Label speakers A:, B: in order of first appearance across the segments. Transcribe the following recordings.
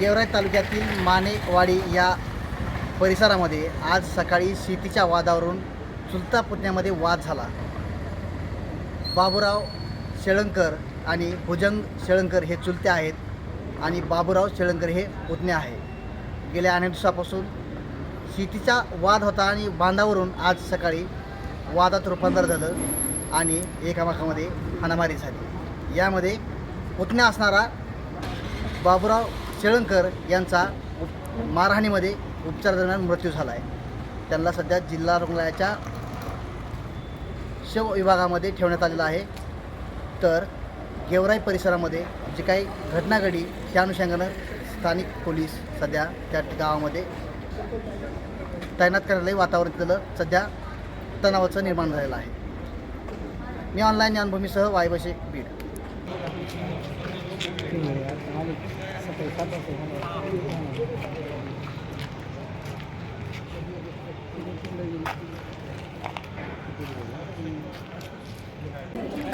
A: गेवराई तालुक्यातील मानेवाडी या परिसरामध्ये आज सकाळी शेतीच्या वादावरून चुलता पुतण्यामध्ये वाद झाला. बाबूराव शेळंकर आणि भुजंग शेळंकर हे चुलते आहेत. आणि बाबूराव शेळंकर हे पुतणे आहे. गेल्या अनेक दिवसापासून शेतीचा वाद होता आणि बांधावरून आज सकाळी वादात रूपांतर झालं आणि एकामेकामध्ये हाणामारी झाली. यामध्ये पुतण्या असणारा बाबूराव शेळंकर यांचा उप मारहाणीमध्ये उपचारादरम्यान मृत्यू झाला आहे त्यांना सध्या जिल्हा रुग्णालयाच्या शव विभागामध्ये ठेवण्यात आलेला आहे. तर गेवराई परिसरामध्ये जी काही घटना घडी त्या अनुषंगानं स्थानिक पोलीस सध्या त्या गावामध्ये तैनात करण्यालाही वातावरण तिथलं सध्या तणावाचं निर्माण झालेलं आहे. मी ऑनलाईन ज्ञानभूमीसह वायबशे बीड.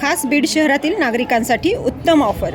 B: खास बीड शहरातील नागरिकांसाठी उत्तम ऑफर